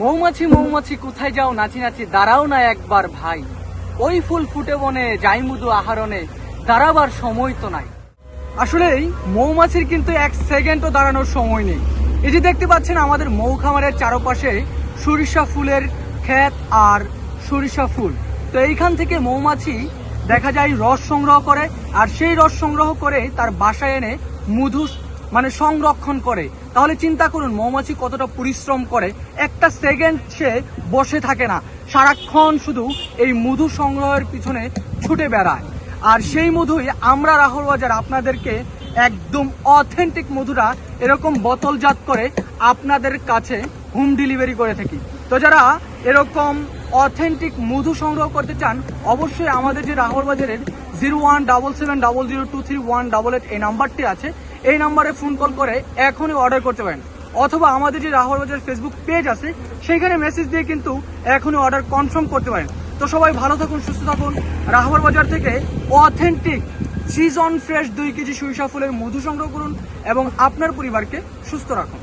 মৌমাছি মৌমাছি, কোথায় যাও? নাচি নাচি, দাঁড়াও না একবার ভাই। ওই ফুল ফুটে বনে, যাই মুদু আহারণে, দাঁড়াবার সময় তো নাই। আসলেই মৌমাছির কিন্তু এক সেকেন্ডও দাঁড়ানোর সময় নেই। এই যে দেখতে পাচ্ছেন, আমাদের মৌ খামারের চারপাশে সরিষা ফুলের ক্ষেত আর সরিষা ফুল। তো এইখান থেকে মৌমাছি দেখা যায় রস সংগ্রহ করে, আর সেই রস সংগ্রহ করে তার বাসায় এনে মধু মানে সংরক্ষণ করে। তাহলে চিন্তা করুন, মৌমাছি কতটা পরিশ্রম করে। একটা সেকেন্ড সে বসে থাকে না। সারাক্ষণ শুধু এই মধু সংগ্রহের পিছনে ছুটে বেড়ায়। আর সেই মধুই আমরা, রাহুল বাজার, আপনাদেরকে একদম অথেন্টিক মধুরা এরকম বোতলজাত করে আপনাদের কাছে হোম ডেলিভারি করে থাকি। তো যারা এরকম অথেন্টিক মধু সংগ্রহ করতে চান, অবশ্যই আমাদের যে রাহুল বাজারের zero one double seven double zero two three one double eight এই নাম্বারটি আছে। এই নাম্বারে ফোন কল করে এখনই অর্ডার করতে পারেন। অথবা আমাদের যে রাহুল বাজার ফেসবুক পেজ আছে, সেইখানে মেসেজ দিয়ে কিন্তু এখনই অর্ডার কনফার্ম করতে পারেন। তো সবাই ভালো থাকুন, সুস্থ থাকুন। রাহুল বাজার থেকে অথেন্টিক সিজন ফ্রেশ দুই কেজি সরিষা ফুলের মধু সংগ্রহ করুন এবং আপনার পরিবারকে সুস্থ রাখুন।